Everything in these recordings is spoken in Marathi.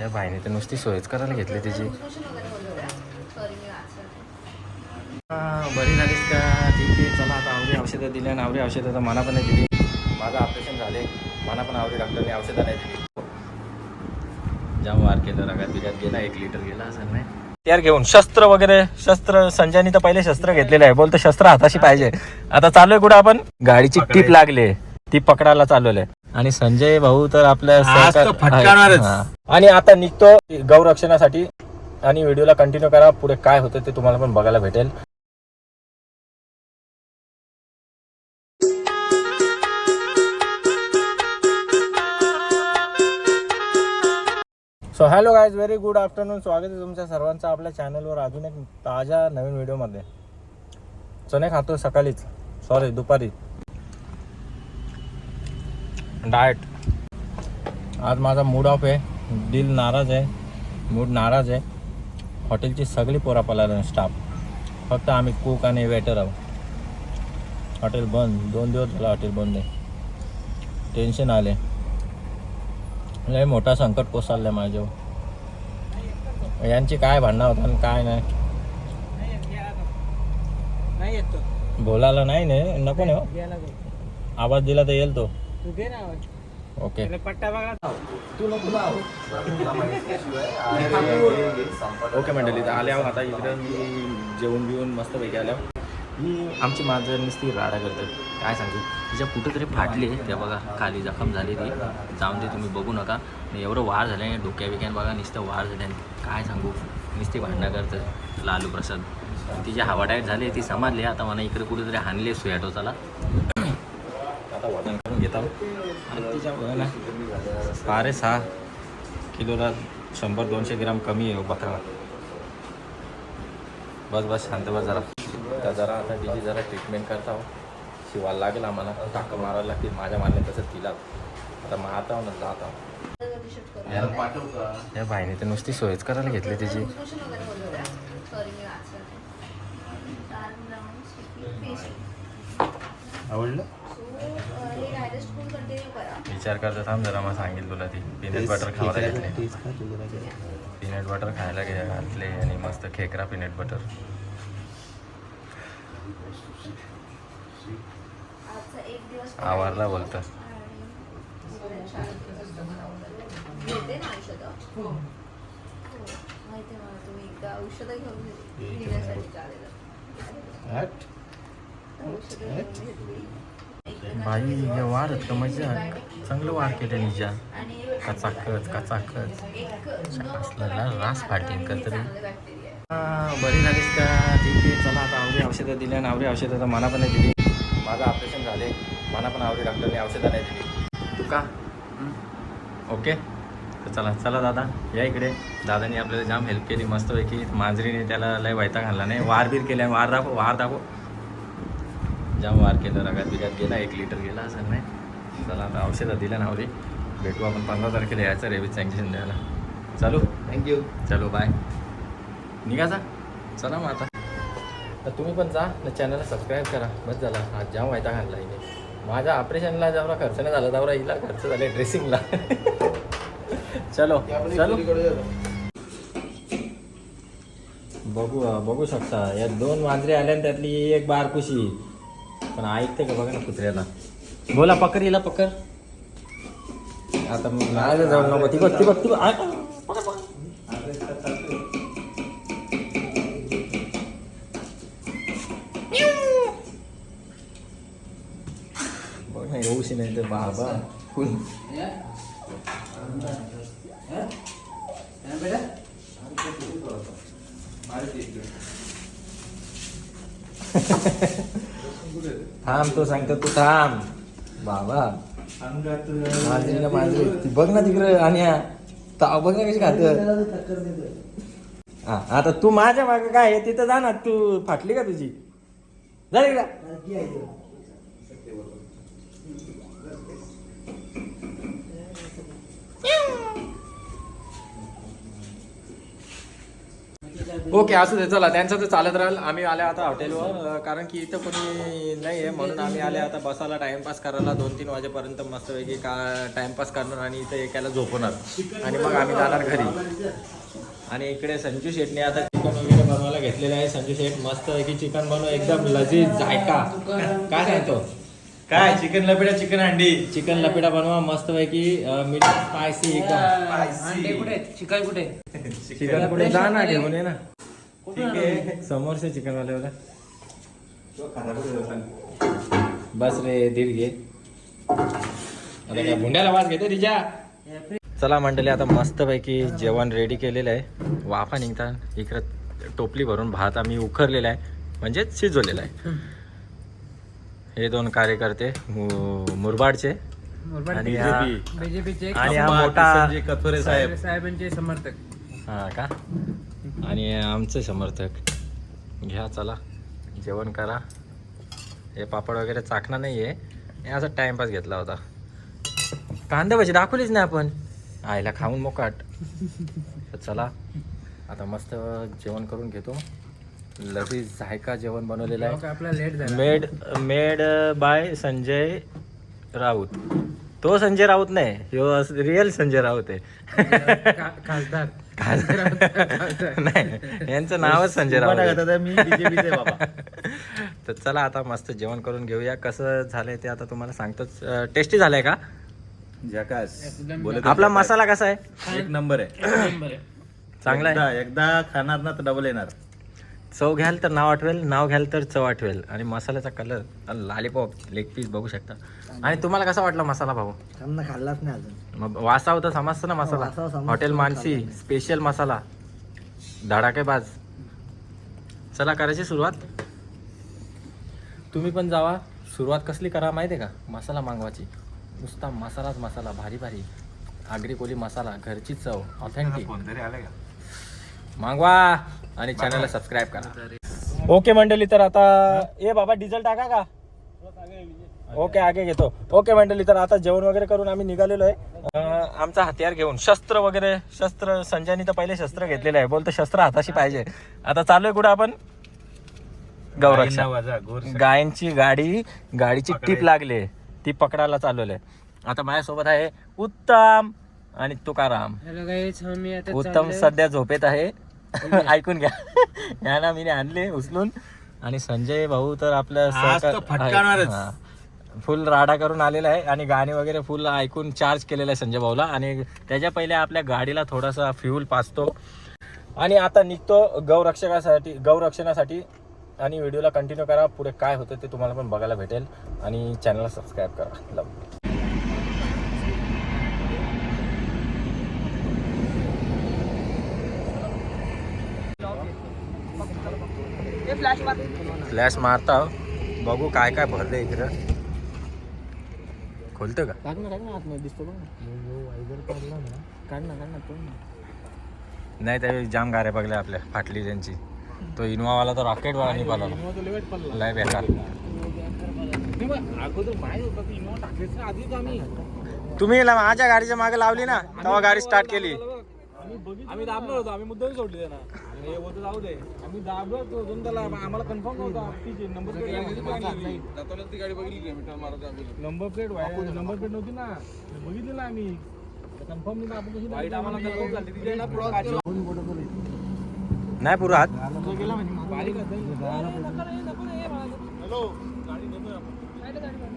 या बाईने तर नुसती सोयच करायला घेतली त्याची बरी झालीस का? ठीक आहे चला आता आवडी औषधं दिली आणि आवडी औषधं तर मना पण नाही दिली. माझं ऑपरेशन झाले मना पण आवडी डॉक्टरने औषधं नाही दिली. जाम वार केलं रगात बिगात गेला एक लिटर गेला असं नाही. त्यार घेऊन शस्त्र वगैरे शस्त्र संजयनी तर पहिले शस्त्र घेतलेलं आहे. बोलतो शस्त्र हाताशी पाहिजे. आता चालू आहे कुठं आपण? गाडीची टीप लागली. ती पकडायला चालवलंय आणि संजय भाऊ तर आपल्या आज तर सहकार- फटकारणारच. हा. आणि आता निघतो गौरक्षणासाठी आणि व्हिडिओला कंटिन्यू करा पुढे काय होतं ते तुम्हाला पण बघायला भेटेल. So hello guys very good afternoon स्वागत आहे तुमच्या सर्वांचं आपल्या चॅनलवर अजून एक ताज्या नवीन व्हिडिओमध्ये चणे खातो सकाळीच. सॉरी दुपारी. डाएट। आज माझा मूड ऑफ आहे. दिल नाराज आहे. मूड नाराज आहे. हॉटेलची सगळी पोरा पळाला स्टाफ फक्त आम्ही कुक आणि वेटर आहोत. हॉटेल बंद. दोन दिवस झाला हॉटेल बंद आहे. टेन्शन आले लय मोठा संकट कोसळलं आहे माझ्यावर यांची काय भांडणं होतं आणि काय नाही. बोलायला नाही नाही. नको नाही हो. आवाज दिला तर येईल तू. दे ना आवाज. ओके. त्याला पट्टा बघा. तू नको लाव ओके मंडळी तर आल्यावर आता. इकडं मी जेवण बिवून मस्तपैकी आल्यावर ही आमची माझं नुसती राडा करतात काय सांगू? तिच्या कुठं तरी फाटली त्या बघा खाली जखम झाली ती. जाऊन दे तुम्ही बघू नका. आणि एवढं वार झालं डोक्या बिक्यान बघा नुसतं वार झाल्याने काय सांगू? नुसती भांडणं करतं लालू प्रसाद. तिची हवा टाईट झाली ती समाजली आता मला इकडे कुठेतरी हाणले सुयाटोचाला. आता वजन घेत आहोत साडे सहा किलोला शंभर दोनशे ग्राम कमी आहे बकरा. बस बस शांत बस जरा. तर जरा आता तिची जरा ट्रीटमेंट करता हो. शिवायला लागेल आम्हाला. टाकं मारायला लागतील. माझ्या मान्य तसं तिला. आता मारता ना जात या बाईने तर नुसती सोयच करायला घेतली त्याची आवडलं? विचार करता थांब जरा मग सांगेल तुला ती. पीनट बटर खायला घेतले. पीनट बटर खायला घे घातले आणि मस्त खेकरा पीनट बटर आवारला बोलतं. घेते ना औषधं? हो बाई हे वार का? मजा चांगलं वार केलं निजा. कचाकच कचाकच. एक असलं रास फाटिंग का तरी बरी झालीस का? ठीक आहे चला आता आवडी औषधं दिली आणि आवडी औषधं तर मला पण नाही दिली. माझं ऑपरेशन झाले मला पण आवडी डॉक्टरने औषधं नाही दिली. तू का? ओके? तर चला चला दादा या इकडे. दादानी आपल्याला जाम हेल्प केली. मस्तपैकी मांजरीने त्याला लय वैता घालला नाही. वार बीर केल्या. वार दाखव वार दाखव. जाम वार केलं रगात बिगात गेला एक लिटर गेला असं नाही. चला आता औषधं दिलं ना आवडी भेटू आपण पंधरा तारखेला यायचं रेबीचं इंजेक्शन द्यायला. चालू? थँक्यू चलो बाय निघाचा चला मग आता. तर तुम्ही पण जा ना चॅनलला सबस्क्राईब करा. बस झाला. आज जाम व्हायचा घालला इथे माझ्या ऑपरेशनला जेवढा खर्च नाही झाला. तेवढा हिला खर्च झाले ड्रेसिंगला चलो. चलो. बघू बघू शकता. या दोन मांजरे आल्या आणि त्यातली एक बारकुशी. पण ऐकते का बघा ना कुत्र्याला. बोला पकर हिला पकर आता मग नाही जाऊ नको. ती बघ ती बघ ती बघ. आ, पकड, पकड. बघ ना येऊशी नाही तर बाबा फुल. थांब तो सांगतो तू थांब. बाबा. मांजरीला मांजरी. ती बघ ना तिकडे आणि बघ ना कशी खात. हा आता तू माझ्या मागे काय आहे तिथं जा ना. तू फाटली का तुझी? जा का ओके असू दे चला त्यांचं तर चालत राहील. आम्ही आले आता हॉटेलवर कारण की इथं कोणी नाही आहे म्हणून आम्ही आले आता बसायला टाइमपास करायला दोन तीन वाजेपर्यंत मस्तपैकी का टाइमपास करणार आणि इथं एकाला झोपवणार. आणि मग आम्ही जाणार घरी. आणि इकडे संजू शेटने आता चिकन वगैरे बनवायला घेतलेलं आहे. संजू शेट मस्त की चिकन बनव एकदम लजीज जायका. काय सांगतो? काय चिकन लपेटा चिकन अंडी चिकन लपेटा बनवा मस्त पैकी मीडियम स्पायसी एकदम. चिकन कुठे चिकन कुठे? जा ना घेऊन ये ना. समोरचे चिकन वाले वाला बस रे दीड घे. आता काय भुंड्याला वास घेते तिच्या चला मंडळी आता मस्तपैकी जेवण रेडी केलेलं आहे. वाफा निघतात इकडं टोपली भरून भात आम्ही उखरलेला आहे. म्हणजेच शिजवलेला आहे. हे दोन कार्यकर्ते मुरबाडचे. आणि हा आणि हा मोठा संजय कथोरे साहेब साहेबांचे समर्थक. हा का? आणि आमचे समर्थक. घ्या चला. जेवण करा. हे पापड वगैरे चाकणं नाही आहे हे असं टाइमपास घेतला होता. कांदा भजी दाखवलीच नाही आपण. आईला खाऊन मोकाट. चला. आता मस्त जेवण करून घेतो. लजीज जायका जेवण बनवलेलं आहे. आपला लेट झाला. Made made by Sanjay Raut. तो संजय राऊत नाही. रिअल संजय राऊत आहे. खा- नाही यांचं नावच संजय राऊत बाबा. तर चला आता मस्त जेवण करून घेऊया. कसं झालंय ते आता तुम्हाला सांगतोच. टेस्टी झालंय का? जकास बोलत आपला. मसाला कसा आहे? एक नंबर आहे. चांगला आहे. एकदा एकदा खाणार ना तर डबल येणार. चव घ्याल तर नाव आठवेल नाव घ्याल तर चव आठवेल. आणि मसाल्याचा कलर लॉलीपॉप लेग पीस बघू शकता. आणि तुम्हाला कसा वाटला मसाला भाऊ? खाल्लाच नाही अजून. मग वासा होता समजतं ना वासा मसाला समजतो, हॉटेल मानसी स्पेशल मसाला. धडाकेबाज चला करायची सुरुवात. तुम्ही पण जावा. सुरुवात कसली करा माहिती आहे का? मसाला मागवायची. नुसता मसालाच मसाला भारी भारी. आगरी कोली मसाला घरची चव ऑथेंटिक कोणतरी आलं का? मागवा. आणि चॅनलला सबस्क्राईब करा. ओके मंडळी तर आता ए बाबा डिझेल टाका का? ओके आगे घेतो. ओके मंडळी तर आता जेवण वगैरे करून आम्ही निघालेलो आहे. अं, आमचा हत्यार घेऊन. शस्त्र वगैरे शस्त्र संजयनी तर पहिले शस्त्र घेतलेलं आहे. बोलतो शस्त्र हाताशी पाहिजे. आता चालू आहे कुठं आपण? गौरक्षा. गायंची गाडी गाडीची टीप लागली. ती पकडायला चालवलं आहे आता माझ्यासोबत आहे उत्तम आणि तुकाराम. आता उत्तम. सध्या झोपेत आहे. ऐकून घ्या. यांना मी आणले उचलून. आणि संजय भाऊ तर आपल्या. फुल राडा करून आलेला आहे आणि गाणी वगैरे फुल ऐकून चार्ज केलेलं आहे संजय भाऊला. आणि त्याच्या पहिले आपल्या गाडीला थोडासा फ्यूल पाचतो. आणि आता निघतो गौरक्षकासाठी गौरक्षणासाठी. आणि व्हिडिओला कंटिन्यू करा. पुढे काय होतं ते तुम्हाला पण बघायला भेटेल. आणि चॅनलला सबस्क्राईब करा. लव फ्लॅश मारता. बघू काय काय भरलं इकडं. खोलतं का? टाक ना टाक ना आतमध्ये दिसतो बघ ना. काढ ना काढ ना तो ना. नाही त्या जाम गाऱ्या बघल्या आपल्या फाटली त्यांची. तो इनोवावाला तर रॉकेट वाला निघाला लय बेकार. तुम्ही ला- माझ्या गाडीच्या मागे लावली ना तेव्हा गाडी स्टार्ट केली. आम्ही दाबलो होतो आम्ही मुद्दाम सोडली त्यांना. हे होतं जाऊ दे. आम्ही होतो त्याला. आम्हाला कन्फर्म तिची number plate number plate number plate नव्हती ना बघितली ना. आम्ही. कन्फर्म नाही आपण कशी वाईट आम्हाला कन्फर्म झाली. तिथे ना पुढं नाही पुरा हात गेला म्हणजे बारीक हॅलो. गाडी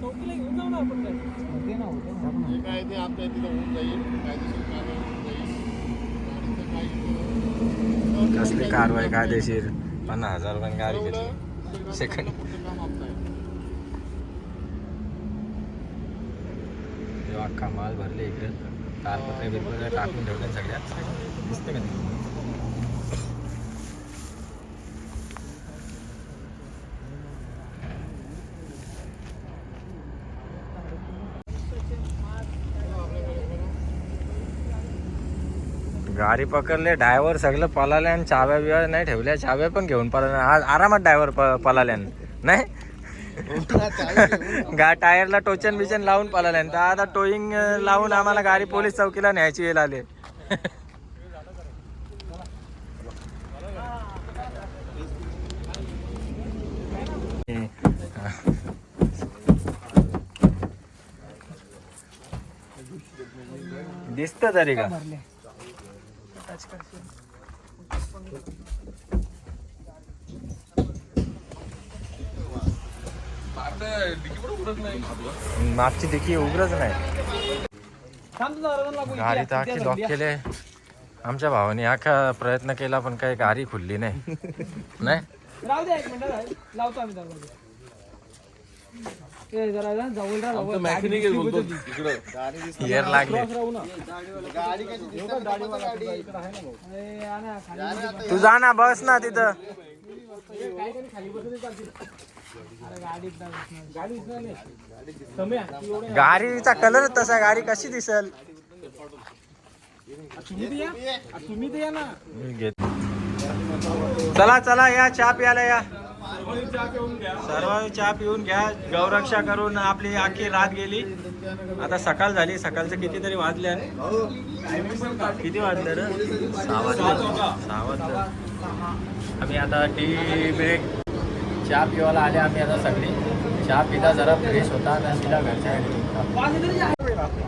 चौकीला घेऊन जाऊ ना आपण काय? ते आमच्या तिथं होऊन जाईल. कायदेशीर कारवाई होऊन जाईल. गाडीचं कसली कारवाई कायदेशीर? पन्नास हजार रुपये गाडी घेतली. सेकंड अख्खा माल भरले इकडे. तारपत्रे बिरपत्रे टाकून ठेवले सगळ्या दिसते का गाडी पकडले ड्रायव्हर सगळं पलाले आणि चाव्या बिव्या नाही ठेवल्या चाव्या पण घेऊन पला आज आरामात ड्रायव्हर पलाल्यान नाही? गा टायरला टोचन बिचन लावून पलाल्यान तर आता टोईंग लावून आम्हाला गाडी पोलीस चौकीला न्यायची वेळ आले. दिसत तरी का? मागची देखी उघडच नाही. गाडी तर अख्खी लॉक केले आमच्या भावाने अख्खा प्रयत्न केला पण काही गाडी खुलली नाही. नाही? लागले. तू जा ना बस ना तिथं. गाडीचा कलर तसा गाडी कशी दिसल? चला चला या चहा प्यायला या. सर्व चहा पिऊन घ्या. गौरक्षा करून आपली आखी रात गेली. आता सकाळ झाली. सकाळचं कितीतरी वाजले किती वाजले रे? सहा सहा आम्ही आता टी ब्रेक. चहा पिवायला आले आम्ही आता सगळी. चहा पिता जरा फ्रेश होता तिला घरच्या घरी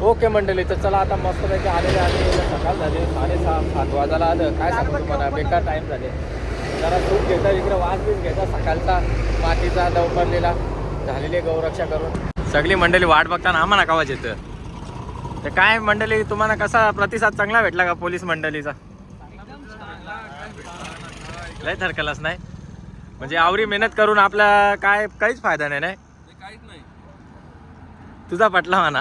ओके मंडळी तर चला आता मस्तपैकी आलेले आले सकाळ झाले. साडेसहा सात वाजायला आलं. काय सांगू तुम्हाला? बेकार टाईम झाले. जरा सूट घेता इकडे वास बीस घेता सकाळचा मातीचा दवपरलेला झालेली गौरक्षा करून. सगळी मंडळी वाट बघताना आम्हाला कावाच येतं तर काय मंडळी तुम्हाला कसा प्रतिसाद चांगला भेटला का पोलीस मंडळीचा? लय थरकलाच नाही? म्हणजे आवरी मेहनत करून आपला काय काहीच फायदा नाही नाही? तुझा पटला म्हणा.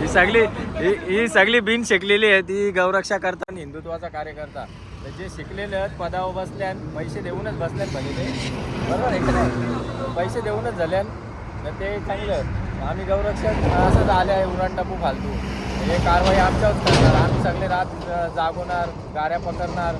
ही सगळी ही सगळी बिन शिकलेली आहे ती गौरक्षा करतात आणि हिंदुत्वाचा कार्यकर्ता. तर जे शिकलेले आहेत पदावर बसले आणि पैसे देऊनच बसले भले ते बरोबर आहे का नाही? पैसे देऊनच झाले तर ते चांगलं आम्ही गौरक्षक असंच आले आहे उरण टपू फालतू. हे कारवाई आमच्यावर करणार. आम्ही सगळे रात जागवणार गाऱ्या पकडणार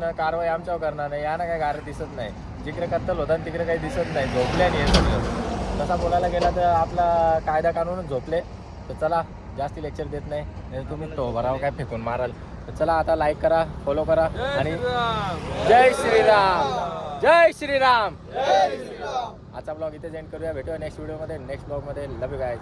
न कारवाई आमच्यावर करणार नाही. यानं काय गाऱ्या दिसत नाही. जिकडे कत्तल होता तिकडे काही दिसत नाही. झोपल्याने हे सगळं. तसा बोलायला गेला तर आपला कायदा कानूनच झोपले. तर चला जास्ती लेक्चर देत नाही. तुम्ही तो भराव काय फेकून माराल? चला आता लाईक करा फॉलो करा आणि जय श्रीराम. जय श्रीराम. आजचा ब्लॉग इथे जॉईन करूया. भेटूया नेक्स्ट व्हिडिओमध्ये नेक्स्ट ब्लॉगमध्ये लव यू गायज